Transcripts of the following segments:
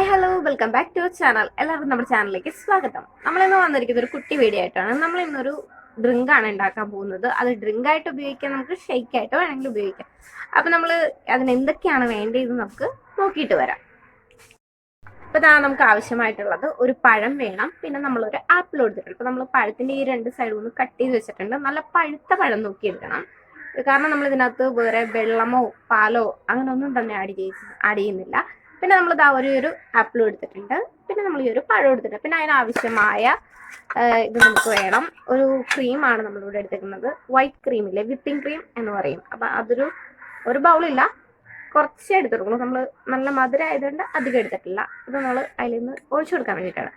Hi hello welcome back to channel എല്ലാവർക്കും നമ്മുടെ ചാനലിലേക്ക് സ്വാഗതം. നമ്മൾ ഇന്ന് വന്നിരിക്കുന്നത് ഒരു കുട്ടി വീഡിയോ ആയിട്ടാണ്. നമ്മൾ ഇന്നൊരു ഡ്രിങ്ക് ആണ് ഉണ്ടാക്കാൻ പോകുന്നത്. അത് ഡ്രിങ്ക് ആയിട്ട് ഉപയോഗിക്കാം നമുക്ക് ഷെയ്ക്ക് ആയിട്ട് വേണമെങ്കിൽ ഉപയോഗിക്കാം. അപ്പൊ നമ്മൾ അതിന് എന്തൊക്കെയാണ് വേണ്ടതെന്ന് നമുക്ക് നോക്കിയിട്ട് വരാം. അപ്പൊ ഇതാ നമുക്ക് ആവശ്യമായിട്ടുള്ളത് ഒരു പഴം വേണം. പിന്നെ നമ്മൾ ഒരു ആപ്പിൾ എടുത്തിട്ടുണ്ട്. അപ്പോൾ നമ്മൾ പഴത്തിന്റെ ഈ രണ്ട് സൈഡും ഒന്ന് കട്ട് ചെയ്ത് വെച്ചിട്ടുണ്ട്. നല്ല പഴുത്ത പഴം നോക്കി എടുക്കണം. കാരണം നമ്മൾ ഇതിനകത്ത് വേറെ വെള്ളമോ പാലോ അങ്ങനെ ഒന്നും തന്നെ ആഡ് ചെയ്ത് ആഡ് ചെയ്യുന്നില്ല. പിന്നെ നമ്മൾ ഇതാ ഒരു ഒരു ആപ്പിളും എടുത്തിട്ടുണ്ട്. പിന്നെ നമ്മൾ ഈ ഒരു പഴം എടുത്തിട്ടുണ്ട്. പിന്നെ അതിനാവശ്യമായ ഇത് നമുക്ക് വേണം. ഒരു ക്രീമാണ് നമ്മളിവിടെ എടുത്തിരിക്കുന്നത്. വൈറ്റ് ക്രീം ഇല്ലേ? വിപ്പിംഗ് ക്രീം എന്ന് പറയും. അപ്പം അതൊരു ഒരു ബൗളില്ല കുറച്ചേ എടുത്തിട്ടുള്ളൂ. നമ്മൾ നല്ല മധുരം ആയതുകൊണ്ട് അധികം എടുത്തിട്ടില്ല. ഇത് നമ്മൾ അതിൽ നിന്ന് ഒഴിച്ചു കൊടുക്കാൻ വേണ്ടിയിട്ടാണ്.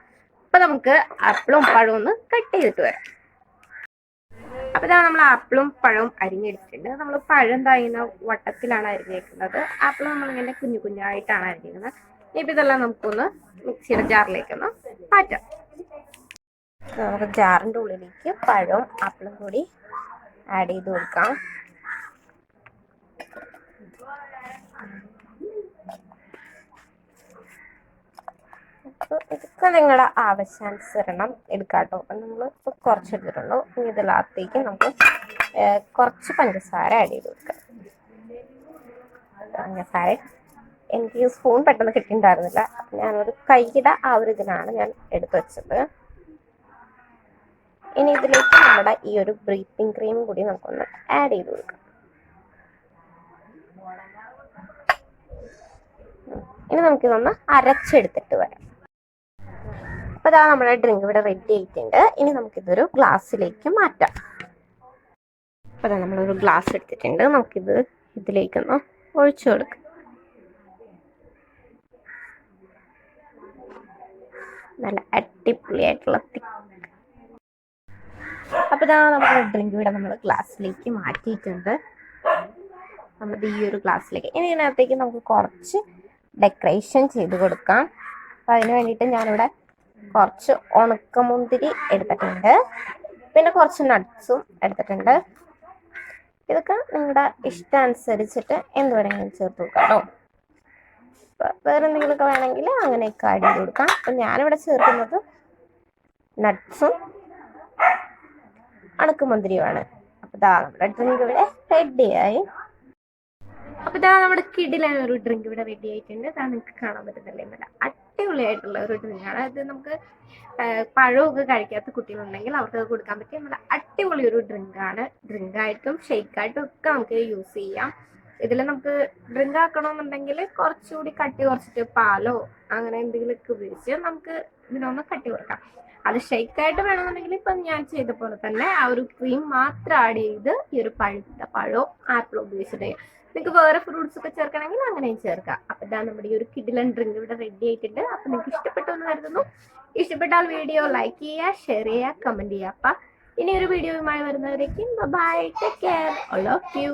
അപ്പം നമുക്ക് ആപ്പിളും പഴവും ഒന്ന് കട്ട് ചെയ്തിട്ട് വരാം. അപ്പം ഇതാ നമ്മൾ ആപ്പിളും പഴവും അരിഞ്ഞെടുത്തിട്ടുണ്ട്. നമ്മൾ പഴം തായുന്ന വട്ടത്തിലാണ് അരിഞ്ഞേക്കുന്നത്. ആപ്പിൾ നമ്മളിങ്ങനെ കുഞ്ഞു കുഞ്ഞായിട്ടാണ് അരിഞ്ഞിരിക്കുന്നത് ഇപ്പൊ ഇതെല്ലാം നമുക്കൊന്ന് മിക്സിയുടെ ജാറിലേക്കൊന്ന് മാറ്റാം. നമുക്ക് ജാറിന്റെ ഉള്ളിലേക്ക് പഴവും ആപ്പിളും കൂടി ആഡ് ചെയ്ത് കൊടുക്കാം. അപ്പോൾ ഇതൊക്കെ നിങ്ങളുടെ ആവശ്യാനുസരണം എടുക്കാട്ടോ. അപ്പം നമ്മൾ ഇപ്പോൾ കുറച്ച് എടുത്തിട്ടുള്ളൂ ഇനി ഇതിലകത്തേക്ക് നമുക്ക് കുറച്ച് പഞ്ചസാര ആഡ് ചെയ്ത് കൊടുക്കാം. പഞ്ചസാര. എനിക്ക് സ്പൂൺ പെട്ടെന്ന് കിട്ടിയിട്ടുണ്ടായിരുന്നില്ല. ഞാനൊരു കൈയുടെ ആ ഒരു ഇതിനാണ് ഞാൻ എടുത്തു വെച്ചത്. ഇനി ഇതിലേക്ക് നമ്മുടെ ഈ ഒരു ബ്രീത്തിങ് ക്രീം കൂടി നമുക്കൊന്ന് ആഡ് ചെയ്ത് കൊടുക്കാം. ഇനി നമുക്കിതൊന്ന് അരച്ചെടുത്തിട്ട് വരാം. അപ്പൊ ഇതാ നമ്മുടെ ഡ്രിങ്ക് ഇവിടെ റെഡി ആയിട്ടുണ്ട്. ഇനി നമുക്കിതൊരു ഗ്ലാസ്സിലേക്ക് മാറ്റാം. അപ്പൊ ഇതാ നമ്മളൊരു ഗ്ലാസ് എടുത്തിട്ടുണ്ട്. നമുക്കിത് ഇതിലേക്കൊന്ന് ഒഴിച്ചു കൊടുക്കാം. നല്ല അടിപൊളിയായിട്ടുള്ള തിക്ക് അപ്പൊ ഇതാ നമ്മുടെ ഡ്രിങ്ക് ഇവിടെ നമ്മൾ ഗ്ലാസ്സിലേക്ക് മാറ്റിയിട്ടുണ്ട്. നമ്മുടെ ഈ ഒരു ഗ്ലാസ്സിലേക്ക് ഇനി ഇതിനകത്തേക്ക് നമുക്ക് കുറച്ച് ഡെക്കറേഷൻ ചെയ്ത് കൊടുക്കാം. അപ്പൊ അതിന് വേണ്ടിയിട്ട് ഞാനിവിടെ കുറച്ച് ഉണക്കമുന്തിരി എടുത്തിട്ടുണ്ട്. പിന്നെ കുറച്ച് നട്ട്സും എടുത്തിട്ടുണ്ട്. ഇതൊക്കെ നിങ്ങളുടെ ഇഷ്ടാനുസരിച്ചിട്ട് എന്ത് വേണമെങ്കിലും ചേർത്ത് കൊടുക്കാം കേട്ടോ വേറെ എന്തെങ്കിലുമൊക്കെ വേണമെങ്കിൽ അങ്ങനെയൊക്കെ ആഡ് ചെയ്ത് കൊടുക്കാം. അപ്പം ഞാനിവിടെ ചേർക്കുന്നത് നട്ട്സും അണക്കുമുന്തിരിയുമാണ്. അപ്പം ഇതാ നമ്മുടെ ഡ്രിങ്ക് ഇവിടെ റെഡിയായി അപ്പൊ ഇതാ നമ്മുടെ കിടിലായ ഒരു ഡ്രിങ്ക് ഇവിടെ റെഡി ആയിട്ടുണ്ട്. ഇതാ നിങ്ങൾക്ക് കാണാൻ പറ്റുന്നില്ലേ? നല്ല അടിപൊളിയായിട്ടുള്ള ഒരു ഡ്രിങ്ക് ആണ് അത് നമുക്ക് പഴമൊക്കെ കഴിക്കാത്ത കുട്ടികളുണ്ടെങ്കിൽ അവർക്ക് കൊടുക്കാൻ പറ്റിയ നല്ല അടിപൊളി ഒരു ഡ്രിങ്ക് ആണ്. ഡ്രിങ്ക് ആയിട്ടും ഷേക്ക് ആയിട്ടും ഒക്കെ നമുക്ക് യൂസ് ചെയ്യാം. ഇതിൽ നമുക്ക് ഡ്രിങ്ക് ആക്കണമെന്നുണ്ടെങ്കിൽ കുറച്ചുകൂടി കട്ടി കുറച്ചിട്ട് പാലോ അങ്ങനെ എന്തെങ്കിലുമൊക്കെ ഉപയോഗിച്ച് നമുക്ക് ഇതിനൊന്ന് കട്ടി കൊടുക്കാം അത് ഷെയ്ക്ക് ആയിട്ട് വേണമെന്നുണ്ടെങ്കിൽ ഇപ്പം ഞാൻ ചെയ്ത പോലെ തന്നെ ആ ഒരു ക്രീം മാത്രം ആഡ് ചെയ്ത് ഈ ഒരു പഴുത്ത പഴവും ആപ്പിളോ ഉപയോഗിച്ചിട്ട് ചെയ്യാം നിങ്ങൾക്ക് വേറെ ഫ്രൂട്ട്സ് ഒക്കെ ചേർക്കണമെങ്കിൽ അങ്ങനെയും ചേർക്കാം. അപ്പൊ ഇതാ നമ്മുടെ ഈ ഒരു കിഡിലൻ ഡ്രിങ്ക് ഇവിടെ റെഡി ആയിട്ടുണ്ട്. അപ്പൊ നിങ്ങൾക്ക് ഇഷ്ടപ്പെട്ടു എന്ന് കരുതുന്നു. ഇഷ്ടപ്പെട്ടാൽ വീഡിയോ ലൈക്ക് ചെയ്യുക ഷെയർ ചെയ്യുക കമന്റ് ചെയ്യുക. അപ്പൊ ഇനി ഒരു വീഡിയോയുമായി വരുന്നവരേക്കും bye take care all of you